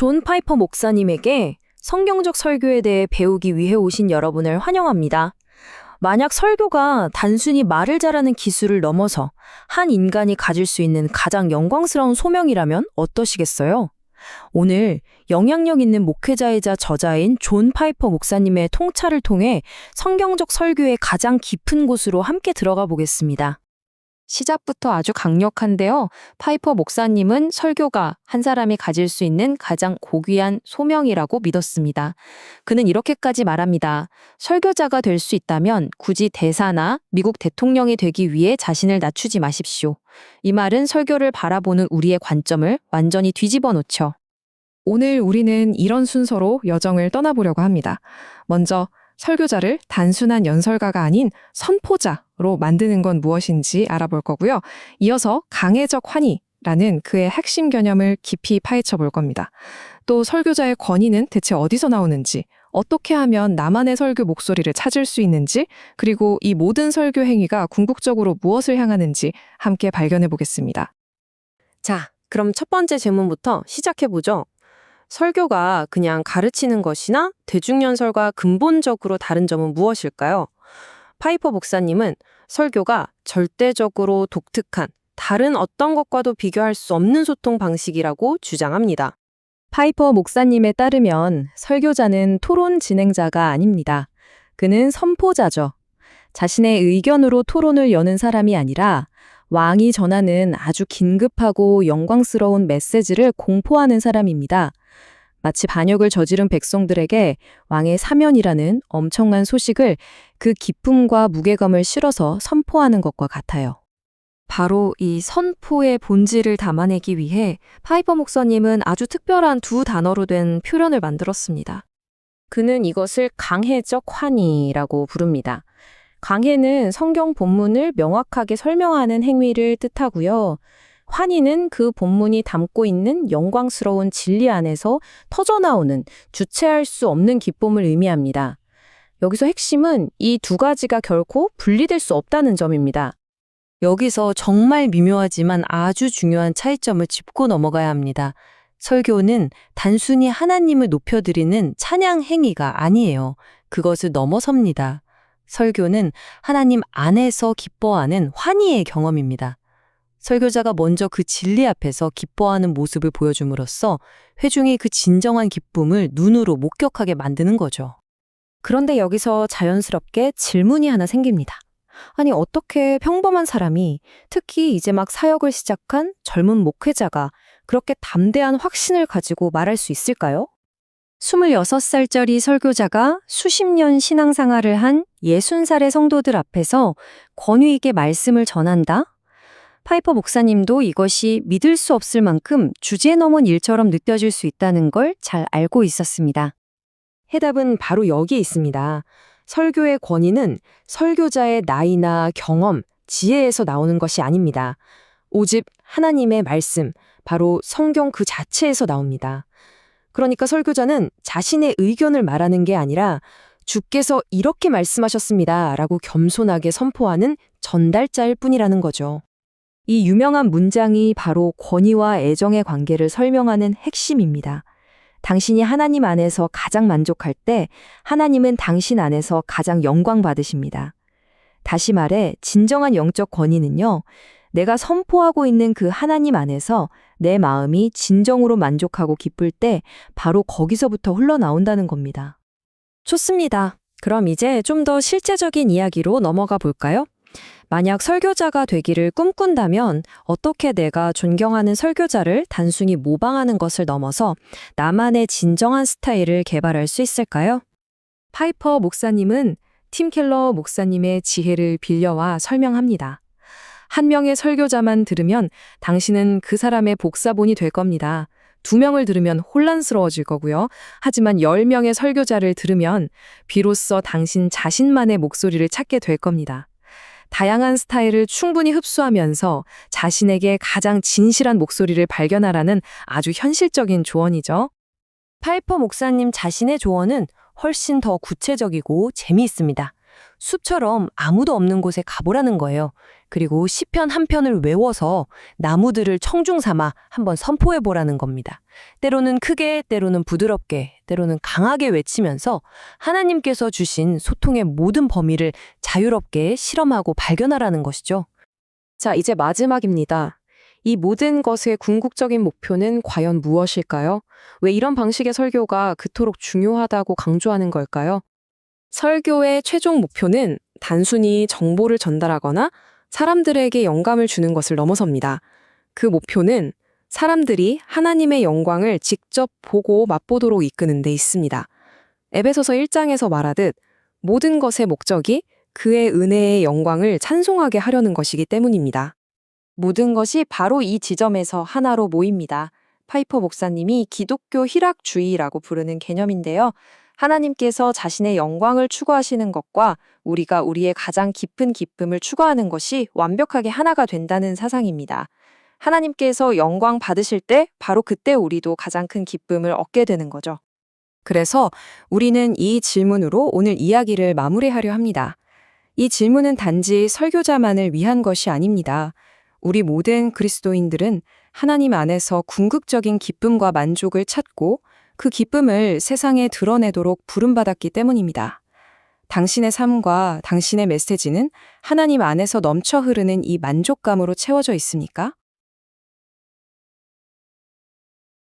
존 파이퍼 목사님에게 성경적 설교에 대해 배우기 위해 오신 여러분을 환영합니다. 만약 설교가 단순히 말을 잘하는 기술을 넘어서 한 인간이 가질 수 있는 가장 영광스러운 소명이라면 어떠시겠어요? 오늘 영향력 있는 목회자이자 저자인 존 파이퍼 목사님의 통찰을 통해 성경적 설교의 가장 깊은 곳으로 함께 들어가 보겠습니다. 시작부터 아주 강력한데요. 파이퍼 목사님은 설교가 한 사람이 가질 수 있는 가장 고귀한 소명이라고 믿었습니다. 그는 이렇게까지 말합니다. 설교자가 될 수 있다면 굳이 대사나 미국 대통령이 되기 위해 자신을 낮추지 마십시오. 이 말은 설교를 바라보는 우리의 관점을 완전히 뒤집어 놓죠. 오늘 우리는 이런 순서로 여정을 떠나보려고 합니다. 먼저 설교자를 단순한 연설가가 아닌 선포자 로 만드는 건 무엇인지 알아볼 거고요. 이어서 강해적 환희라는 그의 핵심 개념을 깊이 파헤쳐 볼 겁니다. 또 설교자의 권위는 대체 어디서 나오는지, 어떻게 하면 나만의 설교 목소리를 찾을 수 있는지, 그리고 이 모든 설교 행위가 궁극적으로 무엇을 향하는지 함께 발견해 보겠습니다. 자, 그럼 첫 번째 질문부터 시작해 보죠. 설교가 그냥 가르치는 것이나 대중연설과 근본적으로 다른 점은 무엇일까요? 파이퍼 목사님은 설교가 절대적으로 독특한 다른 어떤 것과도 비교할 수 없는 소통 방식이라고 주장합니다. 파이퍼 목사님에 따르면 설교자는 토론 진행자가 아닙니다. 그는 선포자죠. 자신의 의견으로 토론을 여는 사람이 아니라 왕이 전하는 아주 긴급하고 영광스러운 메시지를 공포하는 사람입니다. 마치 반역을 저지른 백성들에게 왕의 사면이라는 엄청난 소식을 그 기쁨과 무게감을 실어서 선포하는 것과 같아요. 바로 이 선포의 본질을 담아내기 위해 파이퍼 목사님은 아주 특별한 두 단어로 된 표현을 만들었습니다. 그는 이것을 강해적 환희라고 부릅니다. 강해는 성경 본문을 명확하게 설명하는 행위를 뜻하고요. 환희는 그 본문이 담고 있는 영광스러운 진리 안에서 터져나오는 주체할 수 없는 기쁨을 의미합니다. 여기서 핵심은 이 두 가지가 결코 분리될 수 없다는 점입니다. 여기서 정말 미묘하지만 아주 중요한 차이점을 짚고 넘어가야 합니다. 설교는 단순히 하나님을 높여드리는 찬양 행위가 아니에요. 그것을 넘어섭니다. 설교는 하나님 안에서 기뻐하는 환희의 경험입니다. 설교자가 먼저 그 진리 앞에서 기뻐하는 모습을 보여줌으로써 회중이 그 진정한 기쁨을 눈으로 목격하게 만드는 거죠. 그런데 여기서 자연스럽게 질문이 하나 생깁니다. 아니, 어떻게 평범한 사람이 특히 이제 막 사역을 시작한 젊은 목회자가 그렇게 담대한 확신을 가지고 말할 수 있을까요? 26살짜리 설교자가 수십 년 신앙생활을 한 60살의 성도들 앞에서 권위 있게 말씀을 전한다? 파이퍼 목사님도 이것이 믿을 수 없을 만큼 주제 넘은 일처럼 느껴질 수 있다는 걸 잘 알고 있었습니다. 해답은 바로 여기에 있습니다. 설교의 권위는 설교자의 나이나 경험, 지혜에서 나오는 것이 아닙니다. 오직 하나님의 말씀, 바로 성경 그 자체에서 나옵니다. 그러니까 설교자는 자신의 의견을 말하는 게 아니라 주께서 이렇게 말씀하셨습니다. 라고 겸손하게 선포하는 전달자일 뿐이라는 거죠. 이 유명한 문장이 바로 권위와 애정의 관계를 설명하는 핵심입니다. 당신이 하나님 안에서 가장 만족할 때 하나님은 당신 안에서 가장 영광 받으십니다. 다시 말해 진정한 영적 권위는요. 내가 선포하고 있는 그 하나님 안에서 내 마음이 진정으로 만족하고 기쁠 때 바로 거기서부터 흘러나온다는 겁니다. 좋습니다. 그럼 이제 좀 더 실제적인 이야기로 넘어가 볼까요? 만약 설교자가 되기를 꿈꾼다면 어떻게 내가 존경하는 설교자를 단순히 모방하는 것을 넘어서 나만의 진정한 스타일을 개발할 수 있을까요? 파이퍼 목사님은 팀 켈러 목사님의 지혜를 빌려와 설명합니다. 한 명의 설교자만 들으면 당신은 그 사람의 복사본이 될 겁니다. 두 명을 들으면 혼란스러워질 거고요. 하지만 열 명의 설교자를 들으면 비로소 당신 자신만의 목소리를 찾게 될 겁니다. 다양한 스타일을 충분히 흡수하면서 자신에게 가장 진실한 목소리를 발견하라는 아주 현실적인 조언이죠. 파이퍼 목사님 자신의 조언은 훨씬 더 구체적이고 재미있습니다. 숲처럼 아무도 없는 곳에 가보라는 거예요. 그리고 시편 한 편을 외워서 나무들을 청중 삼아 한번 선포해 보라는 겁니다. 때로는 크게, 때로는 부드럽게, 때로는 강하게 외치면서 하나님께서 주신 소통의 모든 범위를 자유롭게 실험하고 발견하라는 것이죠. 자, 이제 마지막입니다. 이 모든 것의 궁극적인 목표는 과연 무엇일까요? 왜 이런 방식의 설교가 그토록 중요하다고 강조하는 걸까요? 설교의 최종 목표는 단순히 정보를 전달하거나 사람들에게 영감을 주는 것을 넘어섭니다. 그 목표는 사람들이 하나님의 영광을 직접 보고 맛보도록 이끄는 데 있습니다. 에베소서 1장에서 말하듯 모든 것의 목적이 그의 은혜의 영광을 찬송하게 하려는 것이기 때문입니다. 모든 것이 바로 이 지점에서 하나로 모입니다. 파이퍼 목사님이 기독교 희락주의라고 부르는 개념인데요. 하나님께서 자신의 영광을 추구하시는 것과 우리가 우리의 가장 깊은 기쁨을 추구하는 것이 완벽하게 하나가 된다는 사상입니다. 하나님께서 영광 받으실 때 바로 그때 우리도 가장 큰 기쁨을 얻게 되는 거죠. 그래서 우리는 이 질문으로 오늘 이야기를 마무리하려 합니다. 이 질문은 단지 설교자만을 위한 것이 아닙니다. 우리 모든 그리스도인들은 하나님 안에서 궁극적인 기쁨과 만족을 찾고 그 기쁨을 세상에 드러내도록 부름받았기 때문입니다. 당신의 삶과 당신의 메시지는 하나님 안에서 넘쳐 흐르는 이 만족감으로 채워져 있습니까?